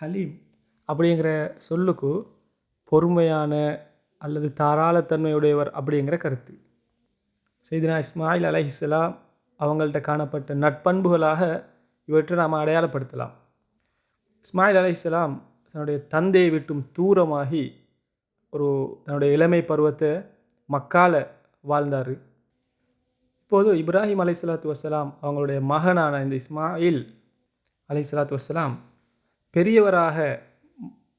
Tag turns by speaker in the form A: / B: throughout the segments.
A: ஹலீம் அப்படிங்கிற சொல்லுக்கு பொறுமையான அல்லது தாராளத்தன்மையுடையவர் அப்படிங்கிற கருத்து. செய்தினா இஸ்மாயில் அலஹிஸ்லாம் அவங்கள்ட்ட காணப்பட்ட நட்பண்புகளாக இவற்றை நாம் அடையாளப்படுத்தலாம். இஸ்மாயில் அலஹிஸ்லாம் தன்னுடைய தந்தையை விட்டும் தூரமாகி ஒரு தன்னுடைய இளமை பருவத்தை மக்கால வாழ்ந்தார். இப்போது இப்ராஹிம் அலீஸ்லாத்து வசலாம் அவங்களுடைய மகனான இந்த இஸ்மாயில் அலை சலாத்து வசலாம் பெரியவராக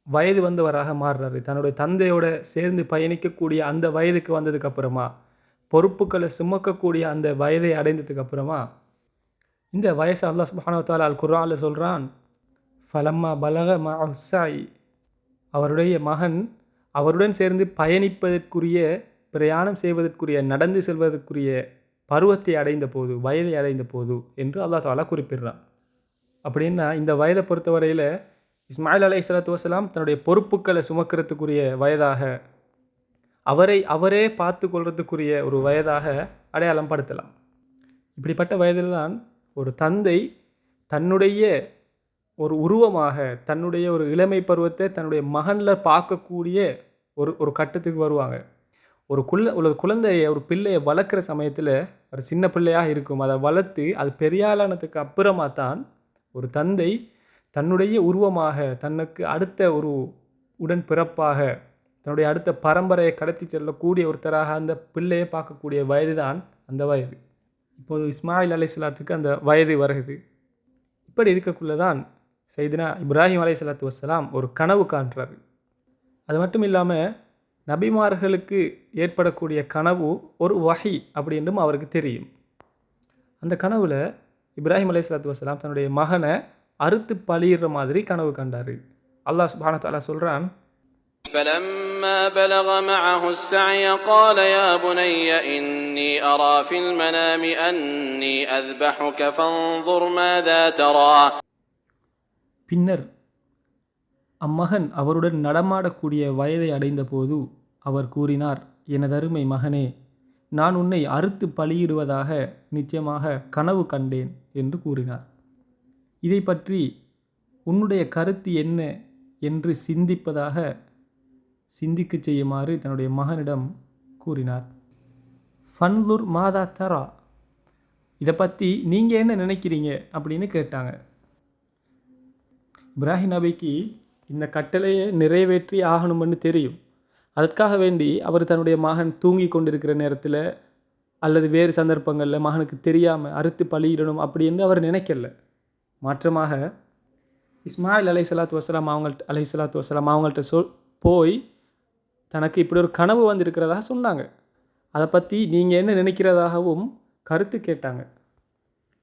A: வயது வந்தவராக மாறுறாரு. தன்னுடைய தந்தையோட சேர்ந்து பயணிக்கக்கூடிய அந்த வயதுக்கு வந்ததுக்கு அப்புறமா பொறுப்புகளை சுமக்கக்கூடிய அந்த வயதை அடைந்ததுக்கு அப்புறமா இந்த வயசு அல்லா சுப்ஹானஹு அல் குர்ஆனில் சொல்கிறான் ஃபலம்மா பலக மா அவருடைய மகன் அவருடன் சேர்ந்து பயணிப்பதற்குரிய பிரயாணம் செய்வதற்குரிய நடந்து செல்வதற்குரிய பருவத்தை அடைந்த போது வயதை அடைந்த போது என்று அல்லா தாலா குறிப்பிடுறான். அப்படின்னா இந்த வயதை பொறுத்தவரையில் இஸ்மாயில் அலை சலாத்து வசலாம் தன்னுடைய பொறுப்புகளை சுமக்கிறதுக்குரிய வயதாக அவரை அவரே பார்த்து கொள்றதுக்குரிய ஒரு வயதாக அடையாளம் படுத்தலாம். இப்படிப்பட்ட வயதில்தான் ஒரு தந்தை தன்னுடைய ஒரு உருவமாக தன்னுடைய ஒரு இளமை பருவத்தை தன்னுடைய மகனில் பார்க்கக்கூடிய ஒரு ஒரு கட்டத்துக்கு வருவாங்க. ஒரு குள்ள ஒரு குழந்தைய ஒரு பிள்ளையை வளர்க்குற சமயத்தில் ஒரு சின்ன பிள்ளையாக இருக்கும். அதை வளர்த்து அது பெரியாளானதுக்கு அப்புறமா தான் ஒரு தந்தை தன்னுடைய உருவமாக தனக்கு அடுத்த ஒரு உடன் பிறப்பாக தன்னுடைய அடுத்த பரம்பரையை கடத்தி செல்லக்கூடிய ஒருத்தராக அந்த பிள்ளையை பார்க்கக்கூடிய வயது தான் அந்த வயது. இப்போது இஸ்மாயில் அலைசலாத்துக்கு அந்த வயது வருகுது இப்படி இருக்கக்குள்ள தான் செய்தினா இப்ராஹிம் அலைஹிஸ்ஸலாத்து வஸ்ஸலாம் ஒரு கனவு காண்றாரு. அது மட்டும் இல்லாமல் நபிமார்களுக்கு ஏற்படக்கூடிய கனவு ஒரு வகை அப்படின்றும் அவருக்கு தெரியும். அந்த கனவில் இப்ராஹிம் அலைஹிஸ்ஸலாத்து வஸ்ஸலாம் தன்னுடைய மகனை அறுத்து பழியிடுற மாதிரி கனவு கண்டார் அல்லாஹ் சுப்ஹானஹு வ தஆலா சொல்கிறான்
B: فلما بلغ معه السعي قال يا بني إني أرى في المنام أني أذبحك فانظر ماذا ترى
A: பின்னர் அம்மகன் அவருடன் நடமாடக்கூடிய வயதை அடைந்தபோது அவர் கூறினார் எனதருமை மகனே நான் உன்னை அறுத்து பலியிடுவதாக நிச்சயமாக கனவு கண்டேன் என்று கூறினார். இதை பற்றி உன்னுடைய கருத்து என்ன என்று சிந்திப்பதாக சிந்திக்க செய்யுமாறு தன்னுடைய மகனிடம் கூறினார். ஃபன்லுர் மாதா தரா இதை பற்றி நீங்கள் என்ன நினைக்கிறீங்க? அப்படின்னு கேட்டாங்க. இப்ராஹிம் நபிக்கு இந்த கட்டளையை நிறைவேற்றி ஆகணும்னு தெரியும். அதற்காக வேண்டி அவர் தன்னுடைய மகன் தூங்கி கொண்டிருக்கிற நேரத்தில் அல்லது வேறு சந்தர்ப்பங்களில் மகனுக்கு தெரியாமல் அறுத்து பலியிடணும் அப்படின்னு அவர் நினைக்கல. மாற்றமாக இஸ்மாயில் அலை சலாத்து வசலாம் அவங்கள்ட்ட அலை சலாத்து வசலாம் அவங்கள்ட்ட சொல் போய் தனக்கு இப்படி ஒரு கனவு வந்திருக்கிறதாக சொன்னாங்க. அதை பற்றி நீங்கள் என்ன நினைக்கிறதாகவும் கருத்து கேட்டாங்க.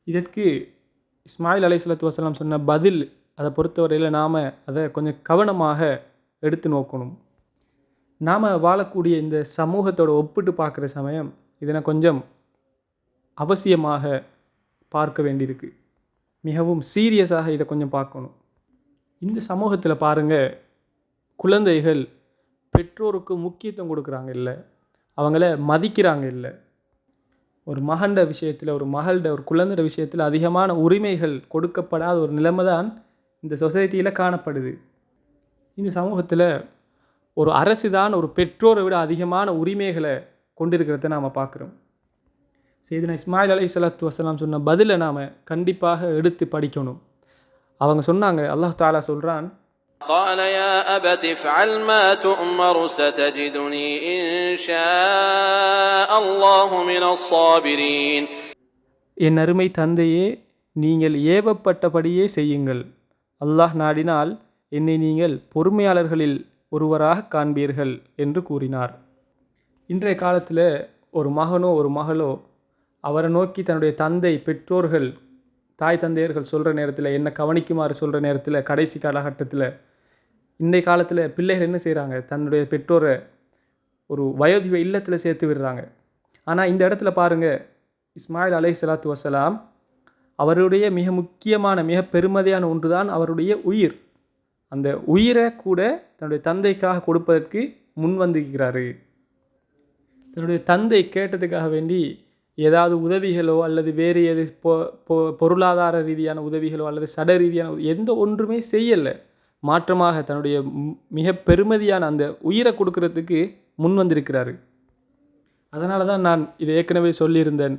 A: இதற்கு இஸ்மாயில் அலை சலாத்து வசலாம் சொன்ன பதில் அதை பொறுத்தவரையில் நாம் அதை கொஞ்சம் கவனமாக எடுத்து நோக்கணும். நாம் வாழக்கூடிய இந்த சமூகத்தோட ஒப்பிட்டு பார்க்குற சமயம் இதனை கொஞ்சம் அவசியமாக பார்க்க வேண்டியிருக்கு. மிகவும் சீரியஸாக இதை கொஞ்சம் பார்க்கணும். இந்த சமூகத்தில் பாருங்கள் குழந்தைகள் பெற்றோருக்கு முக்கியத்துவம் கொடுக்குறாங்க இல்லை அவங்கள மதிக்கிறாங்க இல்லை. ஒரு மகண்ட விஷயத்தில் ஒரு மகள்கிட்ட ஒரு குழந்தைட விஷயத்தில் அதிகமான உரிமைகள் கொடுக்கப்படாத ஒரு நிலைமை தான் இந்த சொசைட்டியில் காணப்படுது. இந்த சமூகத்தில் ஒரு அரசு தான் ஒரு பெற்றோரை விட அதிகமான உரிமைகளை கொண்டிருக்கிறத நாம் பார்க்குறோம் செய்தினா இஸ்மாயில் அலை சலாத்து வசலாம் சொன்ன பதிலை நாம் கண்டிப்பாக எடுத்து படிக்கணும் அவங்க சொன்னாங்க அல்லாஹ் தாலா சொல்கிறான்
B: قال يا أبت افعل ما تؤمر ستجدني إن شاء الله من الصابرين
A: என் அருமை தந்தையே நீங்கள் ஏவப்பட்டபடியே செய்யுங்கள் அல்லாஹ் நாடினால் என்னை நீங்கள் பொறுமையாளர்களில் ஒருவராக காண்பீர்கள் என்று கூறினார். இன்றைய காலத்தில் ஒரு மகனோ ஒரு மகளோ அவரை நோக்கி தன்னுடைய தந்தை பெற்றோர்கள் தாய் தந்தையர்கள் சொல்கிற நேரத்தில் என்ன கவனிக்குமாறு சொல்கிற நேரத்தில் கடைசி காலகட்டத்தில் இன்றைய காலத்தில் பிள்ளைகள் என்ன செய்கிறாங்க தன்னுடைய பெற்றோரை ஒரு வயோதிப இல்லத்தில் சேர்த்து விடுறாங்க. ஆனால் இந்த இடத்துல பாருங்கள் இஸ்மாயில் அலை சலாத்து வசலாம் அவருடைய மிக முக்கியமான மிக பெருமதியான ஒன்று தான் அவருடைய உயிர். அந்த உயிரை கூட தன்னுடைய தந்தைக்காக கொடுப்பதற்கு முன் வந்திருக்கிறாரு. தன்னுடைய தந்தை கேட்டதுக்காக வேண்டி ஏதாவது உதவிகளோ அல்லது வேறு எது பொ பொ பொருளாதார ரீதியான உதவிகளோ அல்லது சட ரீதியான எந்த ஒன்றுமே செய்யலை. மாற்றமாக தன்னுடைய மிக பெருமதியான அந்த உயிரை கொடுக்கறதுக்கு முன் வந்திருக்கிறாரு. அதனால தான் நான் இதை ஏற்கனவே சொல்லியிருந்தேன்.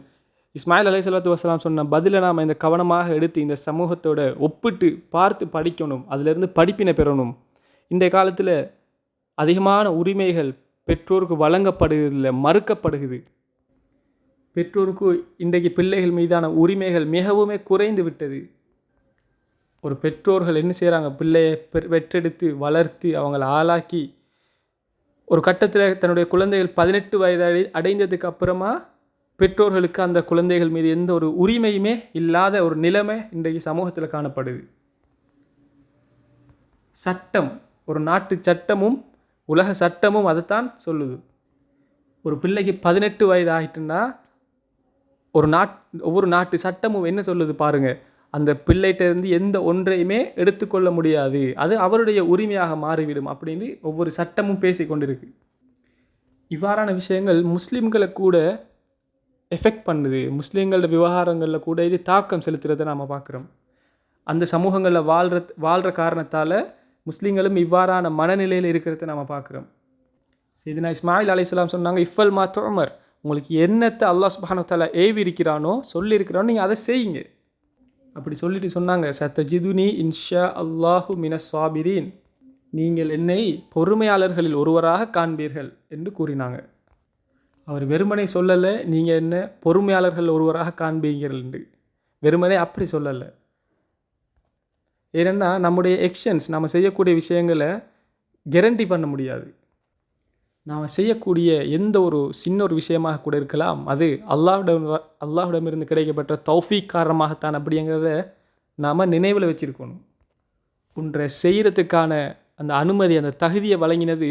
A: இஸ்மாயில் அலை சலாத்து வசலாம் சொன்ன பதிலை நாம் இந்த கவனமாக எடுத்து இந்த சமூகத்தோட ஒப்பிட்டு பார்த்து படிக்கணும். அதிலிருந்து படிப்பினை பெறணும். இன்றைய காலத்தில் அதிகமான உரிமைகள் பெற்றோருக்கு வழங்கப்படுவதில்லை மறுக்கப்படுகிறது. பெற்றோருக்கு இன்றைக்கு பிள்ளைகள் மீதான உரிமைகள் மிகவுமே குறைந்து விட்டது. ஒரு பெற்றோர்கள் என்ன செய்கிறாங்க பிள்ளையை பெற்றெடுத்து வளர்த்து அவங்கள ஆளாக்கி ஒரு கட்டத்தில் தன்னுடைய குழந்தைகள் பதினெட்டு வயது அடை அடைந்ததுக்கு அப்புறமா பெற்றோர்களுக்கு அந்த குழந்தைகள் மீது எந்த ஒரு உரிமையுமே இல்லாத ஒரு நிலைமை இன்றைக்கு சமூகத்தில் காணப்படுது. சட்டம் ஒரு நாட்டு சட்டமும் உலக சட்டமும் அதைத்தான் சொல்லுது. ஒரு பிள்ளைக்கு பதினெட்டு வயது ஆகிட்டுன்னா ஒரு நாட் ஒவ்வொரு நாட்டு சட்டமும் என்ன சொல்லுது பாருங்கள் அந்த பிள்ளைகிட்டேருந்து எந்த ஒன்றையுமே எடுத்துக்கொள்ள முடியாது. அது அவருடைய உரிமையாக மாறிவிடும் அப்படின்னு ஒவ்வொரு சட்டமும் பேசி கொண்டிருக்கு இவ்வாறான விஷயங்கள் முஸ்லீம்களை கூட எஃபெக்ட் பண்ணுது. முஸ்லீம்களோட விவகாரங்களில் கூட இது தாக்கம் செலுத்துறதை நாம் பார்க்குறோம். அந்த சமூகங்களில் வாழ்கிற வாழ்கிற காரணத்தால் முஸ்லீம்களும் இவ்வாறான மனநிலையில் இருக்கிறத நாம் பார்க்குறோம். செய்தினா இஸ்மாயில் அலைஹிஸ்ஸலாம் சொன்னாங்க இஃபல் மா தோமர் உங்களுக்கு என்னத்தை அல்லாஹ் சுபானத்தால் ஏவி இருக்கிறானோ சொல்லியிருக்கிறானோ நீங்கள் அதை செய்யுங்க. அப்படி சொல்லிட்டு சொன்னாங்க சத்தஜிதுனி இன்ஷா அல்லாஹு மின சாபிரீன் நீங்கள் என்னை பொறுமையாளர்களில் ஒருவராக காண்பீர்கள் என்று கூறினாங்க. அவர் வெறுமனை சொல்லலை நீங்கள் என்ன பொறுமையாளர்கள் ஒருவராக காண்பீங்கிறது என்று. வெறுமனே அப்படி சொல்லலை. ஏன்னா நம்முடைய எக்ஷன்ஸ் நம்ம செய்யக்கூடிய விஷயங்களை கேரண்டி பண்ண முடியாது. நாம் செய்யக்கூடிய எந்த ஒரு சின்ன ஒரு விஷயமாக கூட இருக்கலாம். அது அல்லாஹ்விடம் அல்லாஹிடமிருந்து அல்லாஹ்விடமிருந்து கிடைக்கப்பட்ட தௌஃபீக் காரணமாகத்தான் அப்படிங்கிறத நாம் நினைவில் வச்சுருக்கணும். ஒன்றை செய்கிறதுக்கான அந்த அனுமதி அந்த தகுதியை வழங்கினது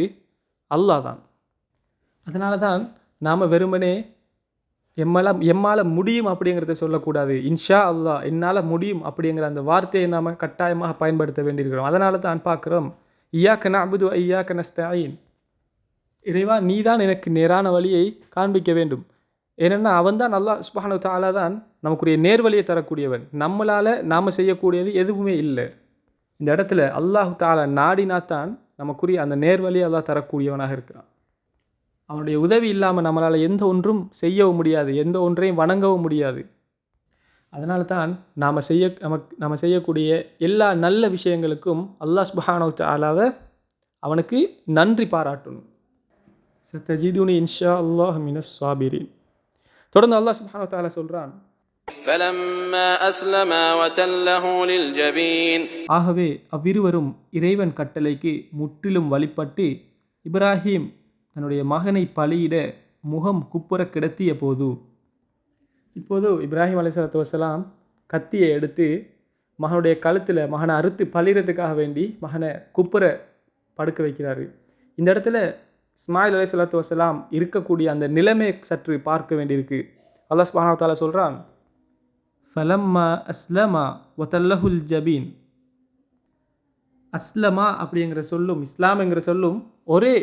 A: அல்லாஹ் தான். அதனால தான் நாம் வெறுமனே எம்மால எம்மால் முடியும் அப்படிங்கிறத சொல்லக்கூடாது. இன்ஷா அல்லாஹ் என்னால் முடியும் அப்படிங்கிற அந்த வார்த்தையை நாம் கட்டாயமாக பயன்படுத்த வேண்டியிருக்கிறோம். அதனால தான் பார்க்குறோம் ஐயாக்க நபுது ஐயாக்க நஸ்தாயின் இறைவா நீ தான் எனக்கு நேரான வழியை காண்பிக்க வேண்டும். ஏன்னா அவன் தான் நல்லா சுபானு தாலா தான் நமக்குரிய நேர்வழியை தரக்கூடியவன். நம்மளால் நாம் செய்யக்கூடியது எதுவுமே இல்லை. இந்த இடத்துல அல்லாஹு தாலா நாடினா தான் நமக்குரிய அந்த நேர்வழியை அல்லாஹ் தரக்கூடியவனாக இருக்கிறான். அவனுடைய உதவி இல்லாமல் நம்மளால் எந்த ஒன்றும் செய்யவும் முடியாது எந்த ஒன்றையும் வணங்கவும் முடியாது. அதனால தான் நாம் செய்ய நமக்கு நம்ம செய்யக்கூடிய எல்லா நல்ல விஷயங்களுக்கும் அல்லாஹ் சுபஹானோ தாலாவை அவனுக்கு நன்றி பாராட்டணும். சத்தஜிதுனி இன்ஷா அல்லாஹ் மினஸ் சாபிரின் தொடர்ந்து அல்லாஹ்
B: சுபஹானோ தாலா சொல்கிறான்
A: ஆகவே அவ்விருவரும் இறைவன் கட்டளைக்கு முற்றிலும் வழிபட்டு இப்ராஹிம் தன்னுடைய மகனை பலியிட முகம் குப்புற கிடத்திய போது இப்போது இப்ராஹிம் அலைஹிஸ்ஸலாத்து வசலாம் கத்தியை எடுத்து மகனுடைய கழுத்தில் மகனை அறுத்து பழிகிறதுக்காக வேண்டி மகனை குப்புற படுக்க வைக்கிறாரு. இந்த இடத்துல இஸ்மாயில் அலைஹிஸ்ஸலாத்து வசலாம் இருக்கக்கூடிய அந்த நிலைமை சற்று பார்க்க வேண்டியிருக்கு. அல்லாஹ் சுப்ஹானஹு சொல்கிறான் ஃபலம்மா அஸ்லமா ஒத்தல்லஹுல் ஜபீன். அஸ்லமா அப்படிங்கிற சொல்லும் இஸ்லாம்ங்கிற சொல்லும் ஒரே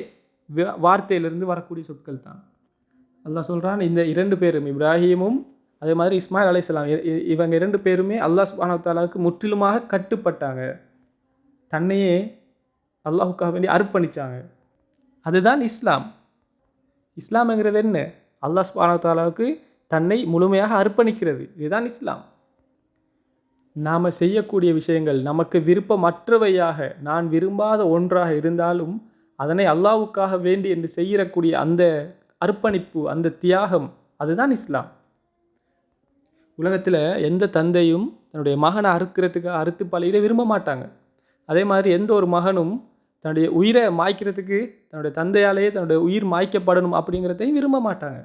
A: வார்த்தையிலிருந்து வரக்கூடிய சொற்கள் தான். அல்லாஹ் சொல்கிறான் இந்த இரண்டு பேரும் இப்ராஹீமும் அதே மாதிரி இஸ்மாயில் அலைஹிஸ்ஸலாம் இ- இவங்க இரண்டு பேருமே அல்லாஹ் சுபானத்தாலாவுக்கு முற்றிலுமாக கட்டுப்பட்டாங்க. தன்னையே அல்லாஹுக்காக வேண்டி அர்ப்பணிச்சாங்க. அதுதான் இஸ்லாம். இஸ்லாம்ங்கிறது என்ன? அல்லாஹ் சுபானத்தாலாவுக்கு தன்னை முழுமையாக அர்ப்பணிக்கிறது. இதுதான் இஸ்லாம். நாம் செய்யக்கூடிய விஷயங்கள் நமக்கு விருப்பமற்றவையாக நான் விரும்பாத ஒன்றாக இருந்தாலும் அதனை அல்லாஹ்வுக்காக வேண்டி என்று செய்யக்கூடிய அந்த அர்ப்பணிப்பு அந்த தியாகம் அதுதான் இஸ்லாம். உலகத்தில் எந்த தந்தையும் தன்னுடைய மகனை அறுக்கிறதுக்கு அறுத்து பலியிட விரும்ப மாட்டாங்க. அதே மாதிரி எந்த ஒரு மகனும் தன்னுடைய உயிரை மாய்க்கிறதுக்கு தன்னுடைய தந்தையாலேயே தன்னுடைய உயிர் மாய்க்கப்படணும் அப்படிங்கிறதையும் விரும்ப மாட்டாங்க.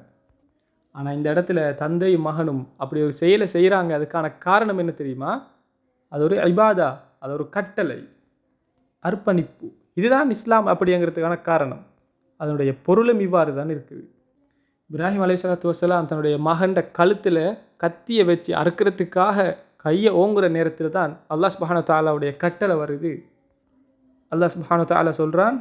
A: ஆனால் இந்த இடத்துல தந்தையும் மகனும் அப்படி ஒரு செயலை செய்கிறாங்க அதுக்கான காரணம் என்ன தெரியுமா? அது ஒரு ஐபாதா அது ஒரு கட்டளை அர்ப்பணிப்பு. இதுதான் இஸ்லாம் அப்படிங்கிறதுக்கான காரணம் அதனுடைய பொருளும் இவ்வாறு தான் இருக்குது இப்ராஹிம் அலைஹிஸ்ஸலாத்து வஸலாம் தன்னுடைய மகன்ட கழுத்தில் கத்தியை வச்சு அறுக்கிறதுக்காக கையை ஓங்குற நேரத்தில் தான் அல்லாஹ் சுப்ஹானஹு தாலாவுடைய கட்டளை வருது அல்லாஹ் சுப்ஹானஹு தாலா சொல்கிறான்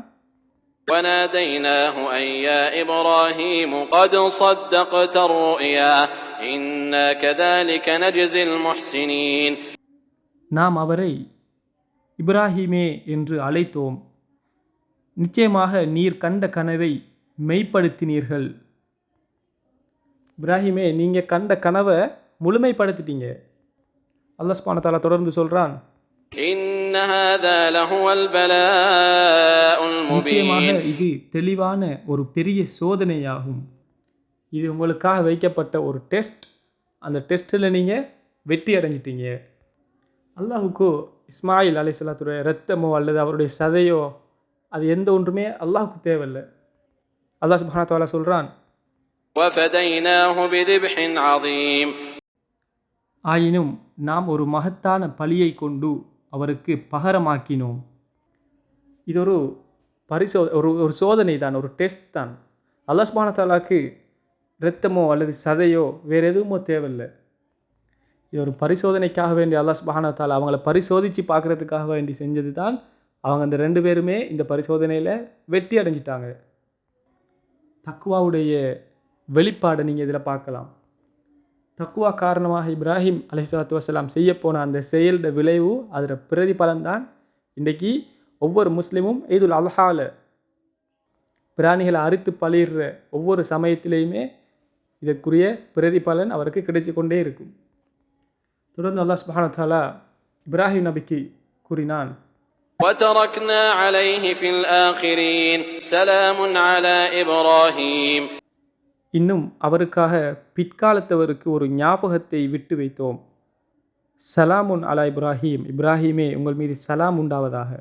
B: وناديناه أن يا إبراهيم قد صدقت الرؤيا إنا كذلك نجزي المحسنين
A: நாம் அவரை இப்ராஹிமே என்று அழைத்தோம் நிச்சயமாக நீர் கண்ட கனவை மெய்ப்படுத்தினீர்கள். இப்ராஹிமே நீங்கள் கண்ட கனவை முழுமைப்படுத்திட்டீங்க. அல்லஸ்மானத்தாலா தொடர்ந்து சொல்கிறான் நிச்சயமாக இது தெளிவான ஒரு பெரிய சோதனையாகும். இது உங்களுக்காக வைக்கப்பட்ட ஒரு டெஸ்ட். அந்த டெஸ்ட்டில் நீங்கள் வெற்றி அடைஞ்சிட்டீங்க. அல்லாஹுக்கு இஸ்மாயில் அலை ரத்தமோ அல்லது அவருடைய சதையோ அது எந்த ஒன்றுமே அல்லாஹுக்கு தேவையில்லை. அல்லாஹ் சுபானத்தாலா சொல்கிறான் ஆயினும் நாம் ஒரு மகத்தான பலியை கொண்டு அவருக்கு பகரமாக்கினோம். இது ஒரு பரிசோ ஒரு ஒரு சோதனை தான் ஒரு டெஸ்ட் தான். அல்லா சுபானத்தாலாக்கு இரத்தமோ அல்லது சதையோ வேறு எதுவுமோ தேவையில்லை. இது ஒரு பரிசோதனைக்காக வேண்டி அல்லா தாலா அவங்கள பரிசோதித்து பார்க்குறதுக்காக வேண்டி செஞ்சது தான் அவங்க அந்த ரெண்டு பேருமே இந்த பரிசோதனையில் வெற்றி அடைஞ்சிட்டாங்க. தக்குவாவுடைய வெளிப்பாடை நீங்கள் இதில் பார்க்கலாம். தக்குவா காரணமாக இப்ராஹிம் அலைஹிஸ்ஸலாத்து வசலாம் செய்யப்போன அந்த செயலோட விளைவு அதில் பிரதிபலன் தான் இன்றைக்கி ஒவ்வொரு முஸ்லீமும் ஈதுல் அல்ஹாவில் பிராணிகளை அறுத்து பலிடுற ஒவ்வொரு சமயத்திலையுமே இதற்குரிய பிரதிபலன் அவருக்கு கிடைச்சி கொண்டே இருக்கும். தொடர்ந்து அல்லாஹ் சுபானத்தாலா இப்ராஹிம் நபிக்கு கூறினான்
B: وتركنا عليه في الآخرين سلام على إبراهيم
A: இன்னும் அவருக்காக பிற்காலத்தவருக்கு ஒரு ஞாபகத்தை விட்டு வைத்தோம் சலாமுன் அலா இப்ராஹீம் இப்ராஹீமே உங்கள் மீது சலாம் உண்டாவதாக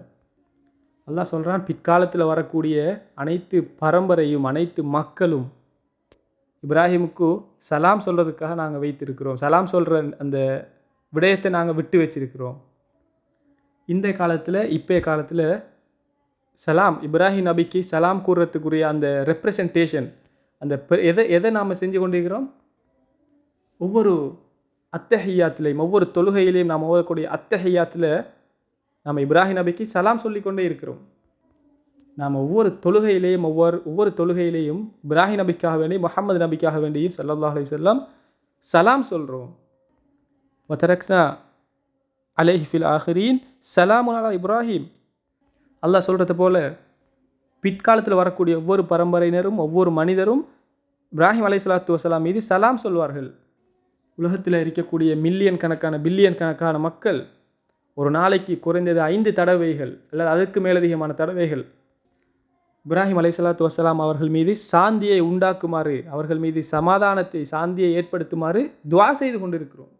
A: அல்லாஹ் சொல்கிறான் பிற்காலத்தில் வரக்கூடிய அனைத்து பரம்பரையும் அனைத்து மக்களும் இப்ராஹிமுக்கு சலாம் சொல்கிறதுக்காக நாங்கள் வைத்திருக்கிறோம் சலாம் சொல்கிற அந்த விடயத்தை நாங்கள் விட்டு வச்சிருக்கிறோம் இந்த காலத்தில் இப்போ காலத்தில் சலாம் இப்ராஹிம் நபிக்கு சலாம் கூறுறதுக்குரிய அந்த ரெப்ரசன்டேஷன் அந்த பெ- எதை எதை நாம் செஞ்சு கொண்டிருக்கிறோம்? ஒவ்வொரு அத்தஹையாத்திலையும் ஒவ்வொரு தொழுகையிலையும் நாம் ஓதக்கூடிய அத்தஹையாத்தில் நாம் இப்ராஹிம் நபிக்கு சலாம் சொல்லிக்கொண்டே இருக்கிறோம். நாம் ஒவ்வொரு தொழுகையிலேயும் ஒவ்வொரு ஒவ்வொரு தொழுகையிலேயும் இப்ராஹிம் நபிக்காக வேண்டி முகமது நபிக்காக வேண்டியும் ஸல்லல்லாஹு அலி செல்லம் சலாம் சொல்கிறோம் வதரக்னா அலைஹி ஃபில் ஆஹிரீன் சலாமுன் அலா இப்ராஹிம். அல்லாஹ் சொல்கிறது போல பிற்காலத்தில் வரக்கூடிய ஒவ்வொரு பரம்பரையினரும் ஒவ்வொரு மனிதரும் இப்ராஹிம் அலைசலாத்து வசலாம் மீது சலாம் சொல்வார்கள். உலகத்தில் இருக்கக்கூடிய மில்லியன் கணக்கான பில்லியன் கணக்கான மக்கள் ஒரு நாளைக்கு குறைந்தது ஐந்து தடவைகள் அல்லது அதற்கு மேலதிகமான தடவைகள் இப்ராஹிம் அலைசால்லாத் வசலாம் அவர்கள் மீது சாந்தியை உண்டாக்குமாறு அவர்கள் மீது சமாதானத்தை சாந்தியை ஏற்படுத்துமாறு துவா செய்து கொண்டிருக்கிறோம்.